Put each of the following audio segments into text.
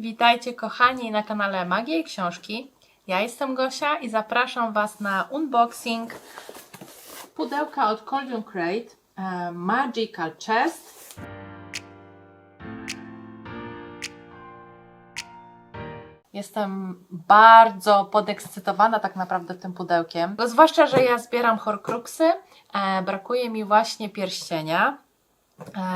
Witajcie kochani na kanale Magia i Książki. Ja jestem Gosia i zapraszam Was na unboxing pudełka od Collion Crate e, Magical Chest. Jestem bardzo podekscytowana tak naprawdę tym pudełkiem, bo zwłaszcza, że ja zbieram horcruxy, e, brakuje mi właśnie pierścienia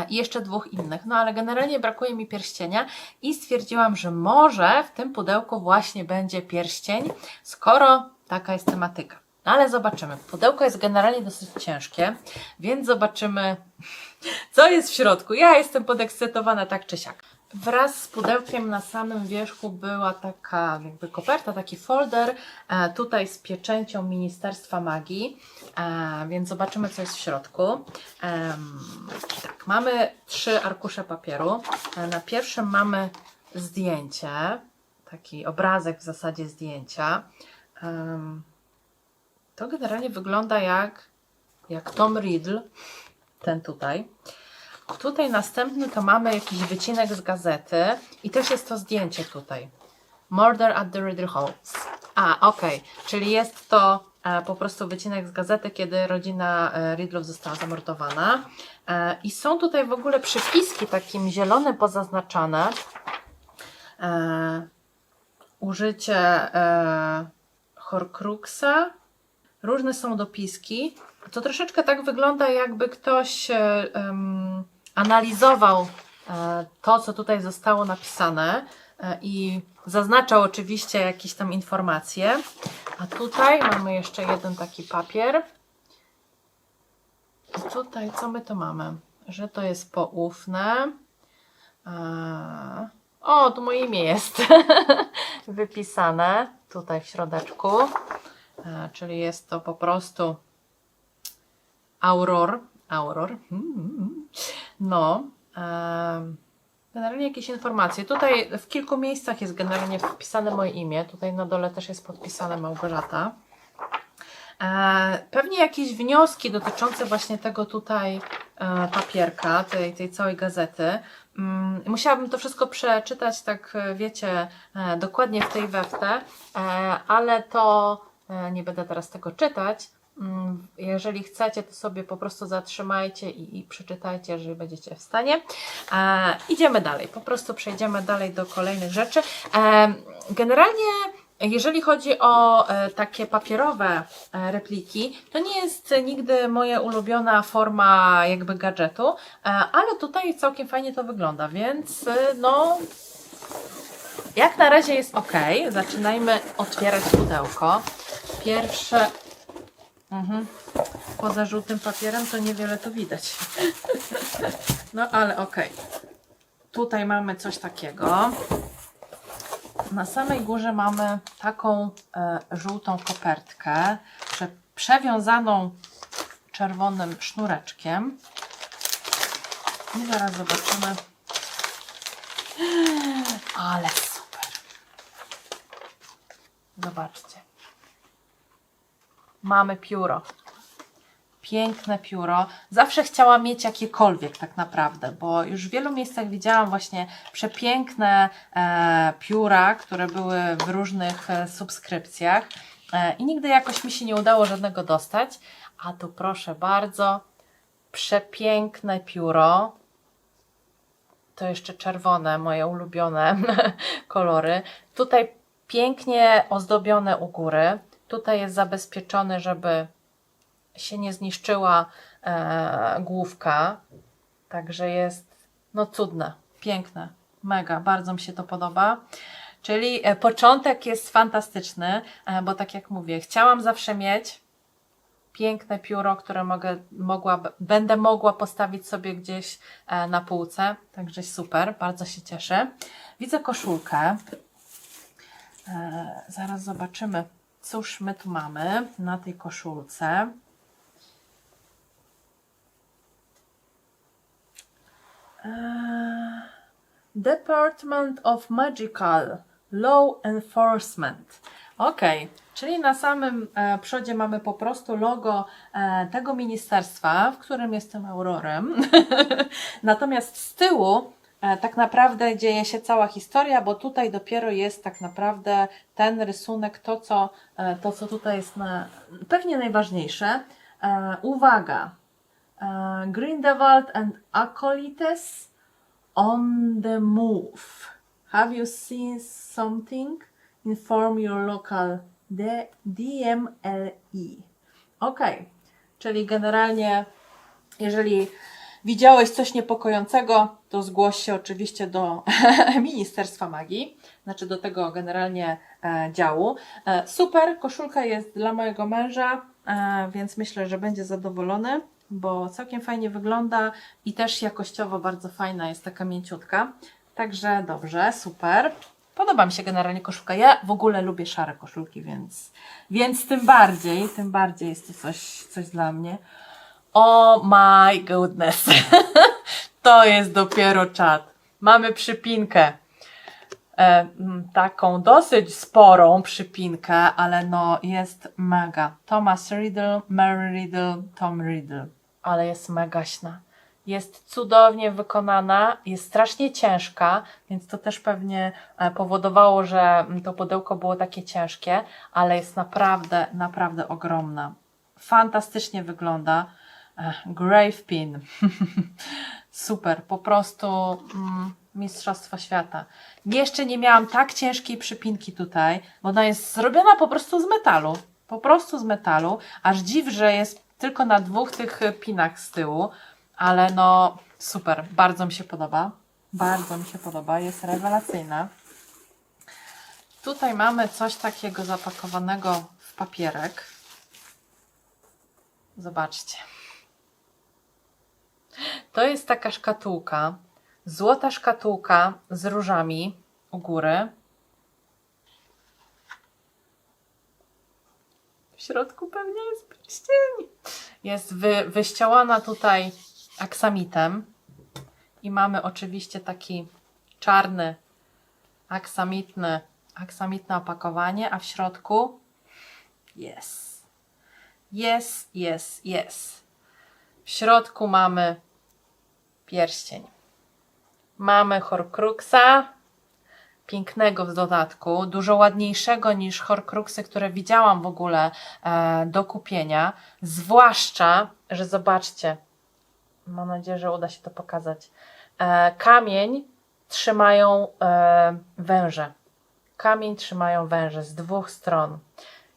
i jeszcze dwóch innych, no ale generalnie brakuje mi pierścienia i stwierdziłam, że może w tym pudełku właśnie będzie pierścień, skoro taka jest tematyka. No ale zobaczymy. Pudełko jest generalnie dosyć ciężkie, więc zobaczymy, co jest w środku. Ja jestem podekscytowana tak czy siak. Wraz z pudełkiem na samym wierzchu była taka jakby koperta, taki folder, e, tutaj z pieczęcią Ministerstwa Magii, e, więc zobaczymy co jest w środku. Tak, mamy trzy arkusze papieru. E, na pierwszym mamy zdjęcie, taki obrazek w zasadzie zdjęcia. To generalnie wygląda jak, jak Tom Riddle, ten tutaj. Tutaj następny to mamy jakiś wycinek z gazety i też jest to zdjęcie tutaj. Murder at the Riddle Halls. A, okej, czyli jest to e, po prostu wycinek z gazety, kiedy rodzina e, Riddlów została zamordowana. E, I są tutaj w ogóle przypiski takim zielonym pozaznaczane. E, użycie e, Horcruxa. Różne są dopiski. To troszeczkę tak wygląda, jakby ktoś e, analizował e, to, co tutaj zostało napisane e, i zaznaczał oczywiście jakieś tam informacje. A tutaj mamy jeszcze jeden taki papier. I tutaj co my to mamy? Że to jest poufne. E, O, tu moje imię jest wypisane tutaj w środeczku. Czyli jest to po prostu Auror. Auror. Mm. No. Generalnie jakieś informacje. Tutaj w kilku miejscach jest generalnie wpisane moje imię. Tutaj na dole też jest podpisane Małgorzata. E, Pewnie jakieś wnioski dotyczące właśnie tego tutaj e, papierka, tej, tej całej gazety. Mm, Musiałabym to wszystko przeczytać, tak e, wiecie, dokładnie w tej weftę, e, ale to nie będę teraz tego czytać. Mm, Jeżeli chcecie, to sobie po prostu zatrzymajcie i, i przeczytajcie, jeżeli będziecie w stanie. E, idziemy dalej, po prostu przejdziemy dalej do kolejnych rzeczy. E, generalnie, jeżeli chodzi o e, takie papierowe e, repliki, to nie jest nigdy moja ulubiona forma jakby gadżetu, e, ale tutaj całkiem fajnie to wygląda, więc e, no. Jak na razie jest ok. Zaczynajmy otwierać pudełko. Pierwsze Mhm. Poza żółtym papierem to niewiele tu widać. No ale okej. Tutaj mamy coś takiego. Na samej górze mamy taką e, żółtą kopertkę, prze, przewiązaną czerwonym sznureczkiem. I zaraz zobaczymy. Ale super. Zobaczcie. Mamy pióro. Piękne pióro. Zawsze chciałam mieć jakiekolwiek tak naprawdę, bo już w wielu miejscach widziałam właśnie przepiękne e, pióra, które były w różnych e, subskrypcjach e, i nigdy jakoś mi się nie udało żadnego dostać. A tu proszę bardzo, przepiękne pióro. To jeszcze czerwone, moje ulubione kolory. Tutaj pięknie ozdobione u góry. Tutaj jest zabezpieczony, żeby się nie zniszczyła e, główka. Także jest no cudne, piękne, mega, bardzo mi się to podoba. Czyli e, początek jest fantastyczny, e, bo tak jak mówię, chciałam zawsze mieć piękne pióro, które mogę, mogła, będę mogła postawić sobie gdzieś e, na półce. Także super, bardzo się cieszę. Widzę koszulkę. Zaraz zobaczymy, cóż my tu mamy na tej koszulce. E, Department of Magical Law Enforcement. Ok, czyli na samym e, przodzie mamy po prostu logo e, tego ministerstwa, w którym jestem Aurorem. Natomiast z tyłu tak naprawdę dzieje się cała historia, bo tutaj dopiero jest tak naprawdę ten rysunek, to co, e, to, co tutaj jest na, pewnie najważniejsze. E, uwaga! E, Grindelwald and Acolytes on the move. Have you seen something? Inform your local DMLE. Ok, czyli generalnie, jeżeli widziałeś coś niepokojącego, to zgłoś się oczywiście do Ministerstwa Magii, znaczy do tego generalnie e, działu. E, super, koszulka jest dla mojego męża, e, więc myślę, że będzie zadowolony, bo całkiem fajnie wygląda i też jakościowo bardzo fajna jest taka mięciutka. Także dobrze, super. Podoba mi się generalnie koszulka. Ja w ogóle lubię szare koszulki, więc, więc tym bardziej, tym bardziej jest to coś, coś dla mnie. Oh my goodness. to jest dopiero czat. Mamy przypinkę. E, mm, taką dosyć sporą przypinkę, ale no jest mega. Thomas Riddle, Mary Riddle, Tom Riddle. Ale jest megaśna. Jest cudownie wykonana, jest strasznie ciężka, więc to też pewnie e, powodowało, że mm, to pudełko było takie ciężkie, ale jest naprawdę, naprawdę ogromna. Fantastycznie wygląda. Grave Pin. Super, po prostu mm, Mistrzostwo Świata. Jeszcze nie miałam tak ciężkiej przypinki tutaj, bo ona jest zrobiona po prostu z metalu. Po prostu z metalu. Aż dziw, że jest tylko na dwóch tych pinach z tyłu, ale no super, bardzo mi się podoba. Bardzo mi się podoba, jest rewelacyjna. Tutaj mamy coś takiego zapakowanego w papierek. Zobaczcie. To jest taka szkatułka, złota szkatułka z różami u góry. W środku pewnie jest pierścień. Jest wy, wyścielona tutaj aksamitem i mamy oczywiście taki czarny, aksamitny, aksamitne opakowanie, a w środku jest. Jest, jest, jest. W środku mamy pierścień. Mamy Horcruxa, pięknego w dodatku, dużo ładniejszego niż Horcruxy, które widziałam w ogóle e, do kupienia. Zwłaszcza, że zobaczcie, mam nadzieję, że uda się to pokazać. E, kamień trzymają e, węże. Kamień trzymają węże z dwóch stron.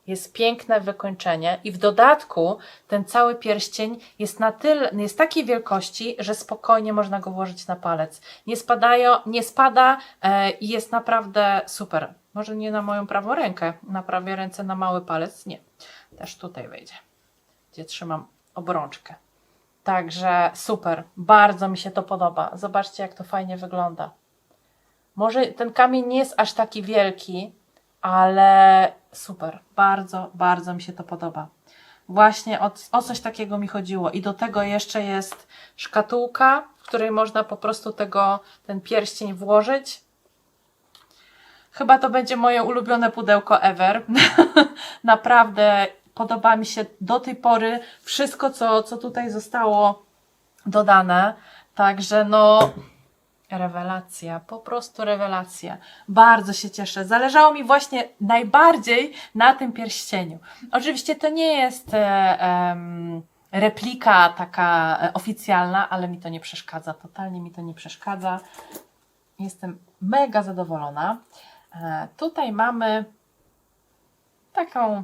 Jest piękne wykończenie i w dodatku ten cały pierścień jest na tyle, jest takiej wielkości, że spokojnie można go włożyć na palec. Nie, spadają, nie spada e, i jest naprawdę super. Może nie na moją prawą rękę, na prawej ręce na mały palec, nie. Też tutaj wejdzie, gdzie trzymam obrączkę. Także super, bardzo mi się to podoba. Zobaczcie, jak to fajnie wygląda. Może ten kamień nie jest aż taki wielki, ale super, bardzo, bardzo mi się to podoba. Właśnie o, o coś takiego mi chodziło. I do tego jeszcze jest szkatułka, w której można po prostu tego, ten pierścień włożyć. Chyba to będzie moje ulubione pudełko ever. Naprawdę podoba mi się do tej pory wszystko, co, co tutaj zostało dodane. Także no, Rewelacja, po prostu rewelacja. Bardzo się cieszę. Zależało mi właśnie najbardziej na tym pierścieniu. Oczywiście to nie jest e, replika taka e, oficjalna, ale mi to nie przeszkadza. Totalnie mi to nie przeszkadza. Jestem mega zadowolona. E, tutaj mamy taką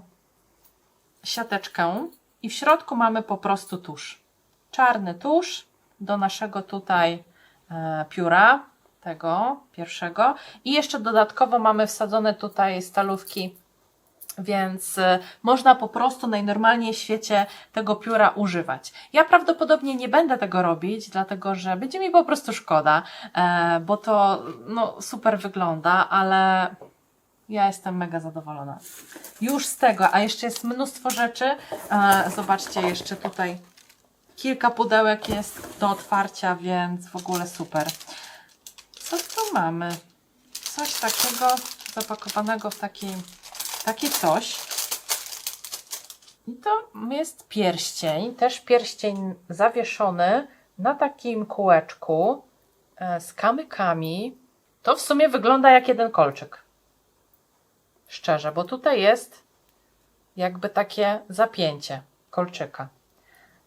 siateczkę i w środku mamy po prostu tusz. Czarny tusz do naszego tutaj pióra, tego pierwszego. I jeszcze dodatkowo mamy wsadzone tutaj stalówki, więc e, można po prostu najnormalniej w świecie tego pióra używać. Ja prawdopodobnie nie będę tego robić, dlatego że będzie mi po prostu szkoda, e, bo to no, super wygląda, ale ja jestem mega zadowolona. Już z tego, a jeszcze jest mnóstwo rzeczy. E, zobaczcie, jeszcze tutaj kilka pudełek jest do otwarcia, więc w ogóle super. Co tu mamy? Coś takiego zapakowanego w taki, taki coś. I to jest pierścień, też pierścień zawieszony na takim kółeczku. e, z kamykami. To w sumie wygląda jak jeden kolczyk. Szczerze, bo tutaj jest jakby takie zapięcie kolczyka.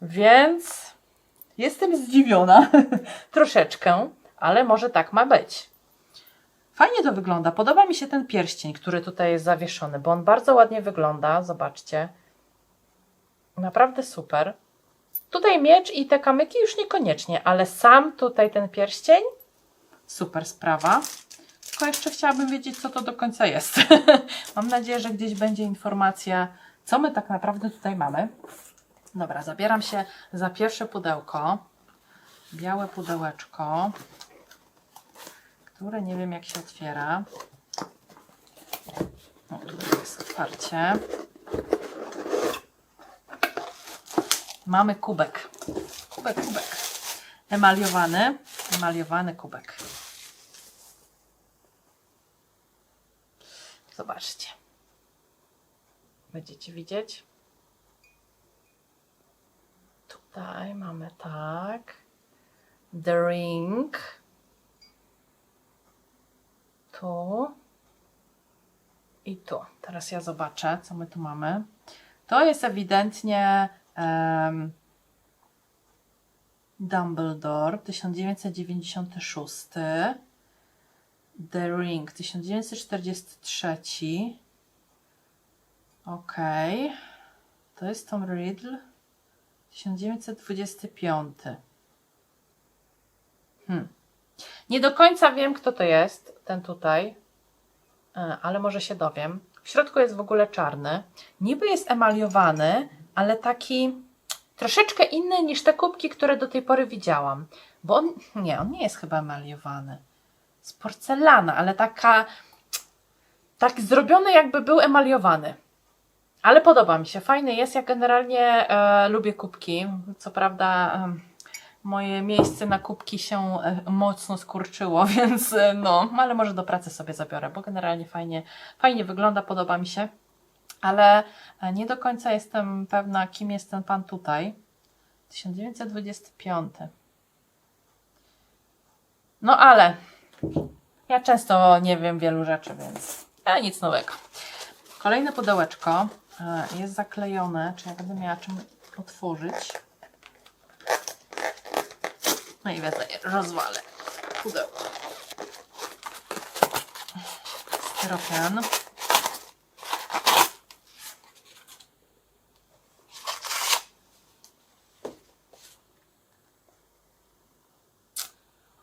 Więc jestem zdziwiona troszeczkę, ale może tak ma być. Fajnie to wygląda. Podoba mi się ten pierścień, który tutaj jest zawieszony, bo on bardzo ładnie wygląda. Zobaczcie. Naprawdę super. Tutaj miecz i te kamyki już niekoniecznie, ale sam tutaj ten pierścień super sprawa. Tylko jeszcze chciałabym wiedzieć, co to do końca jest. Mam nadzieję, że gdzieś będzie informacja, co my tak naprawdę tutaj mamy. Dobra, zabieram się za pierwsze pudełko. Białe pudełeczko, które nie wiem jak się otwiera. O, tutaj jest otwarcie. Mamy kubek. Kubek, kubek. Emaliowany. Emaliowany kubek. Zobaczcie. Będziecie widzieć? Tutaj mamy tak. The ring. Tu. I tu. Teraz ja zobaczę, co my tu mamy. To jest ewidentnie em, Dumbledore 1996. The Ring 1943. Okej. To jest Tom Riddle 1925. Hmm. Nie do końca wiem, kto to jest, ten tutaj, e, ale może się dowiem. W środku jest w ogóle czarny. Niby jest emaliowany, ale taki troszeczkę inny niż te kubki, które do tej pory widziałam. Bo on, nie, on nie jest chyba emaliowany. Z porcelana, ale taka, tak zrobiony jakby był emaliowany. Ale podoba mi się, fajny jest. Ja generalnie e, lubię kubki. Co prawda em, moje miejsce na kubki się e, mocno skurczyło, więc e, no, ale może do pracy sobie zabiorę, bo generalnie fajnie, fajnie wygląda, podoba mi się. Ale e, nie do końca jestem pewna, kim jest ten pan tutaj. 1925. No ale ja często nie wiem wielu rzeczy, więc a, nic nowego. Kolejne pudełeczko e, jest zaklejone, czy ja będę miała czym otworzyć. No i wezmę, rozwalę pudełko. Styropian.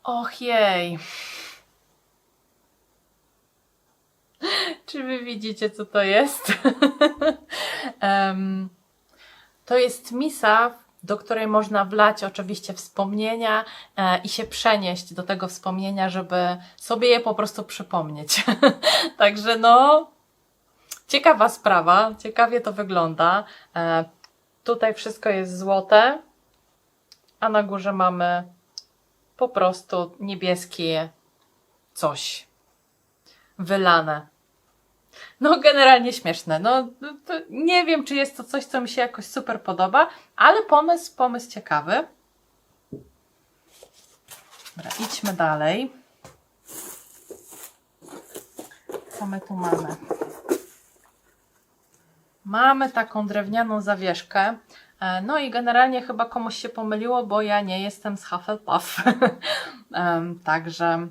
Och jej. Czy wy widzicie, co to jest? To jest misa, do której można wlać oczywiście wspomnienia e, i się przenieść do tego wspomnienia, żeby sobie je po prostu przypomnieć. Także no, ciekawa sprawa, ciekawie to wygląda. E, tutaj wszystko jest złote, a na górze mamy po prostu niebieskie coś wylane. No, generalnie śmieszne. No, no nie wiem, czy jest to coś, co mi się jakoś super podoba, ale pomysł, pomysł ciekawy. Dobra, idźmy dalej. Co my tu mamy? Mamy taką drewnianą zawieszkę. E, No i generalnie chyba komuś się pomyliło, bo ja nie jestem z Hufflepuff. Także,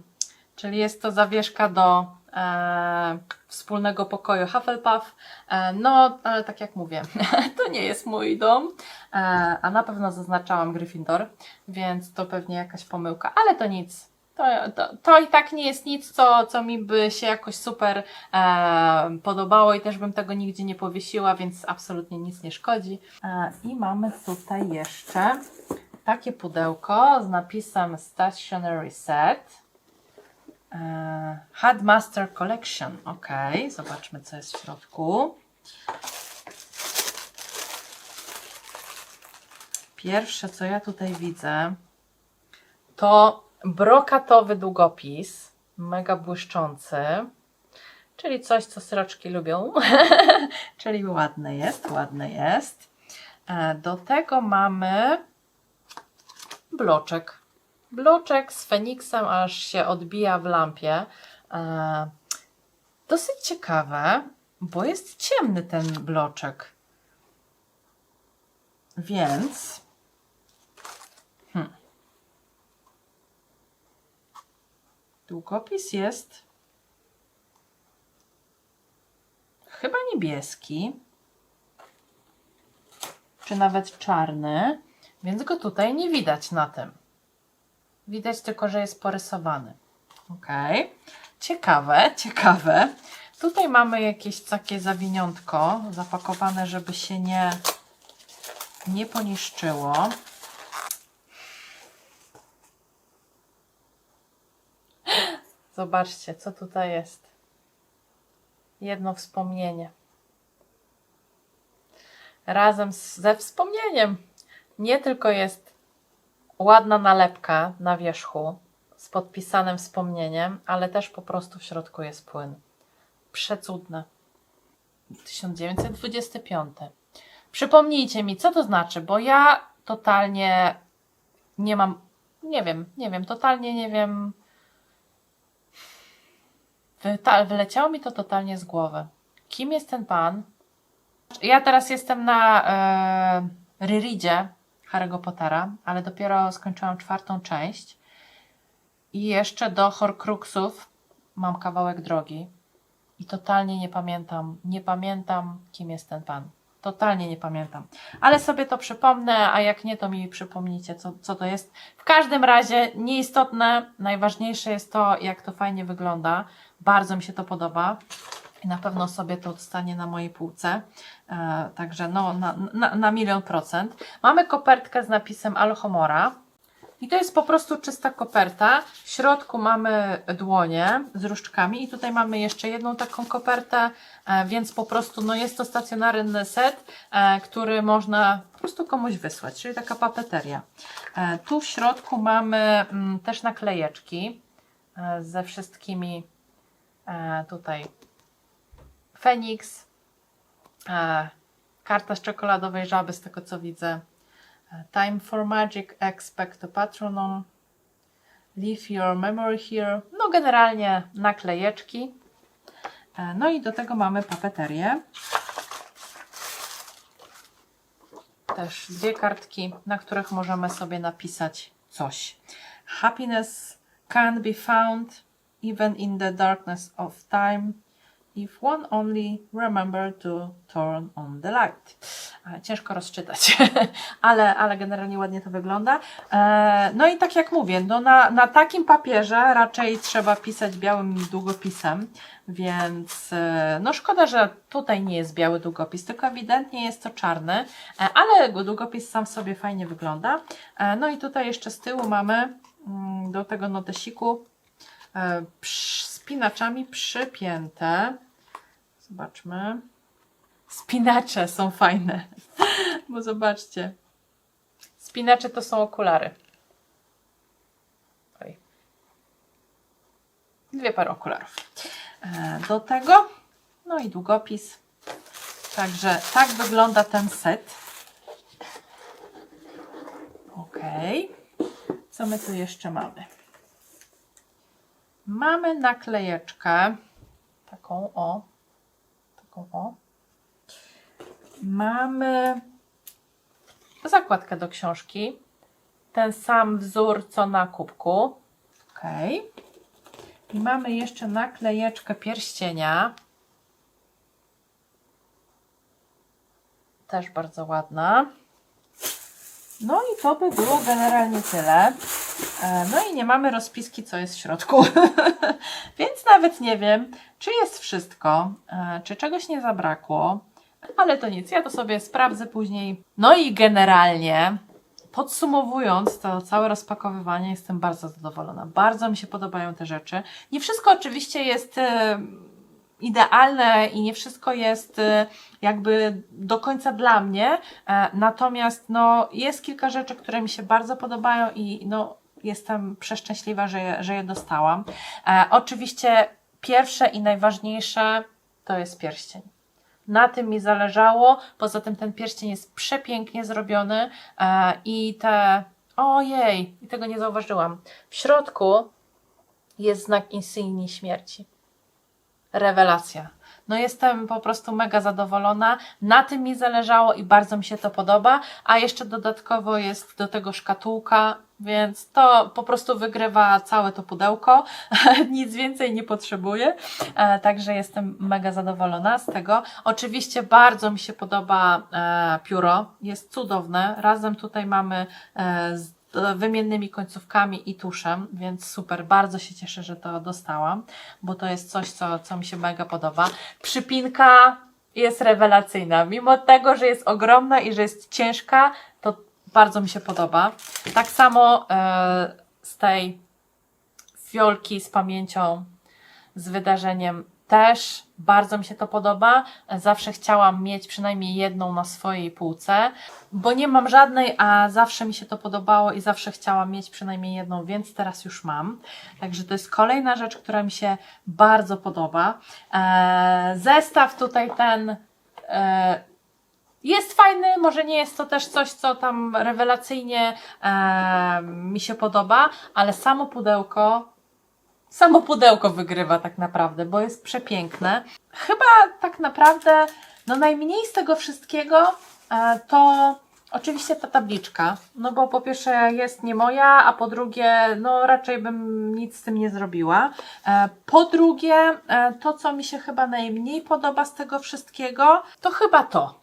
czyli jest to zawieszka do e, wspólnego pokoju Hufflepuff. E, no, ale tak jak mówię, to nie jest mój dom, e, a na pewno zaznaczałam Gryffindor, więc to pewnie jakaś pomyłka, ale to nic. To, to, to i tak nie jest nic, co, co mi by się jakoś super e, podobało i też bym tego nigdzie nie powiesiła, więc absolutnie nic nie szkodzi. E, I mamy tutaj jeszcze takie pudełko z napisem Stationery Set. E, Headmaster Collection. Ok, zobaczmy co jest w środku. Pierwsze co ja tutaj widzę to brokatowy długopis, mega błyszczący, czyli coś co sroczki lubią, czyli ładne jest, ładne jest. E, Do tego mamy bloczek. Bloczek z Feniksem, aż się odbija w lampie. E, dosyć ciekawe, bo jest ciemny ten bloczek. Więc. Hmm. Długopis jest chyba niebieski, czy nawet czarny, więc go tutaj nie widać na tym. Widać tylko, że jest porysowany. Ok. Ciekawe, ciekawe. Tutaj mamy jakieś takie zawiniątko zapakowane, żeby się nie, nie poniszczyło. Zobaczcie, co tutaj jest. Jedno wspomnienie. Razem z, ze wspomnieniem. Nie tylko jest ładna nalepka na wierzchu z podpisanym wspomnieniem, ale też po prostu w środku jest płyn. Przecudne. 1925. Przypomnijcie mi, co to znaczy, bo ja totalnie nie mam, nie wiem, nie wiem, totalnie nie wiem. Wyleciało mi to totalnie z głowy. Kim jest ten pan? Ja teraz jestem na e, Ryridzie Harry'ego Pottera, ale dopiero skończyłam czwartą część. I jeszcze do Horcruxów mam kawałek drogi. I totalnie nie pamiętam, nie pamiętam, kim jest ten pan. Totalnie nie pamiętam. Ale sobie to przypomnę, a jak nie, to mi przypomnijcie, co, co to jest. W każdym razie nieistotne, najważniejsze jest to, jak to fajnie wygląda. Bardzo mi się to podoba. I na pewno sobie to stanie na mojej półce. E, także no, na, na, na milion procent. Mamy kopertkę z napisem Alhomora. I to jest po prostu czysta koperta. W środku mamy dłonie z różdżkami i tutaj mamy jeszcze jedną taką kopertę, e, więc po prostu no jest to stacjonarny set, e, który można po prostu komuś wysłać, czyli taka papeteria. E, tu w środku mamy mm, też naklejeczki ze wszystkimi tutaj Feniks, e, karta z czekoladowej żaby, z tego co widzę. E, Time for Magic, Expect a Patronum, Leave Your Memory Here. No, generalnie naklejeczki. E, No i do tego mamy papeterię. Też dwie kartki, na których możemy sobie napisać coś. Happiness can be found even in the darkness of time if one only remember to turn on the light. E, Ciężko rozczytać, ale, ale generalnie ładnie to wygląda. E, No i tak jak mówię, no na, na takim papierze raczej trzeba pisać białym długopisem, więc e, no szkoda, że tutaj nie jest biały długopis, tylko ewidentnie jest to czarny, ale długopis sam w sobie fajnie wygląda. No i tutaj jeszcze z tyłu mamy mm, do tego notesiku spinaczami przypięte. Zobaczmy. Spinacze są fajne, bo zobaczcie. Spinacze to są okulary. Oj. Dwie pary okularów. E, Do tego, no i długopis. Także tak wygląda ten set. Ok. Co my tu jeszcze mamy? Mamy naklejeczkę. Taką o. Taką o. Mamy zakładkę do książki. Ten sam wzór co na kubku. Ok. I mamy jeszcze naklejeczkę pierścienia. Też bardzo ładna. No i to by było generalnie tyle. E, No i nie mamy rozpiski, co jest w środku. Więc nawet nie wiem, czy jest wszystko, e, czy czegoś nie zabrakło. Ale to nic, ja to sobie sprawdzę później. No i generalnie, podsumowując to całe rozpakowywanie, jestem bardzo zadowolona. Bardzo mi się podobają te rzeczy. Nie wszystko oczywiście jest e, idealne i nie wszystko jest jakby do końca dla mnie. Natomiast no, jest kilka rzeczy, które mi się bardzo podobają i no, jestem przeszczęśliwa, że je, że je dostałam. E, oczywiście pierwsze i najważniejsze to jest pierścień. Na tym mi zależało. Poza tym ten pierścień jest przepięknie zrobiony e, i te Ojej, i tego nie zauważyłam. W środku jest znak insygnii śmierci. Rewelacja. No jestem po prostu mega zadowolona. Na tym mi zależało i bardzo mi się to podoba. A jeszcze dodatkowo jest do tego szkatułka, więc to po prostu wygrywa całe to pudełko. Nic więcej nie potrzebuję. E, Także jestem mega zadowolona z tego. Oczywiście bardzo mi się podoba e, pióro. Jest cudowne. Razem tutaj mamy e, z wymiennymi końcówkami i tuszem, więc super, bardzo się cieszę, że to dostałam, bo to jest coś, co, co mi się mega podoba. Przypinka jest rewelacyjna, mimo tego, że jest ogromna i że jest ciężka, to bardzo mi się podoba. Tak samo e, z tej fiolki z pamięcią, z wydarzeniem też bardzo mi się to podoba. Zawsze chciałam mieć przynajmniej jedną na swojej półce, bo nie mam żadnej, a zawsze mi się to podobało i zawsze chciałam mieć przynajmniej jedną, więc teraz już mam. Także to jest kolejna rzecz, która mi się bardzo podoba. Eee, zestaw tutaj ten. E, jest fajny, może nie jest to też coś, co tam rewelacyjnie e, mi się podoba, ale samo pudełko samo pudełko wygrywa tak naprawdę, bo jest przepiękne. Chyba tak naprawdę, no najmniej z tego wszystkiego e, to oczywiście ta tabliczka. No bo po pierwsze jest nie moja, a po drugie, no raczej bym nic z tym nie zrobiła. E, Po drugie, e, to co mi się chyba najmniej podoba z tego wszystkiego, to chyba to.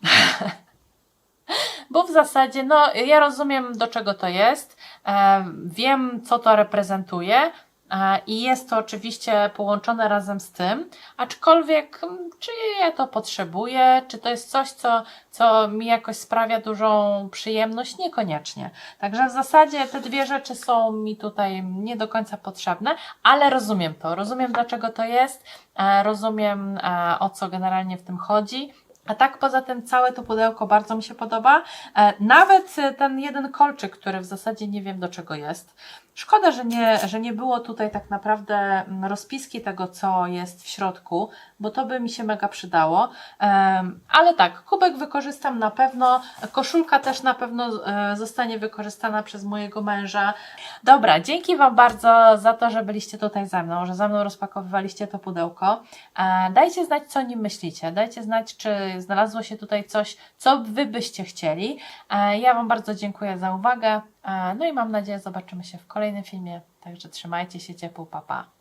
Bo w zasadzie, no, ja rozumiem, do czego to jest, wiem, co to reprezentuje, i jest to oczywiście połączone razem z tym, aczkolwiek czy ja to potrzebuję, czy to jest coś, co, co mi jakoś sprawia dużą przyjemność? Niekoniecznie. Także w zasadzie te dwie rzeczy są mi tutaj nie do końca potrzebne, ale rozumiem to. Rozumiem, dlaczego to jest, e, rozumiem, e, o co generalnie w tym chodzi. A tak poza tym całe to pudełko bardzo mi się podoba. E, Nawet e, ten jeden kolczyk, który w zasadzie nie wiem do czego jest. Szkoda, że nie, że nie było tutaj tak naprawdę mm, rozpiski tego, co jest w środku, bo to by mi się mega przydało. Ale tak, kubek wykorzystam na pewno, koszulka też na pewno e, zostanie wykorzystana przez mojego męża. Dobra, dzięki Wam bardzo za to, że byliście tutaj ze mną, że ze mną rozpakowywaliście to pudełko. E, Dajcie znać, co o nim myślicie. Dajcie znać, czy znalazło się tutaj coś, co Wy byście chcieli. E, Ja Wam bardzo dziękuję za uwagę. No i mam nadzieję, zobaczymy się w kolejnym filmie. Także trzymajcie się ciepło, papa. Pa.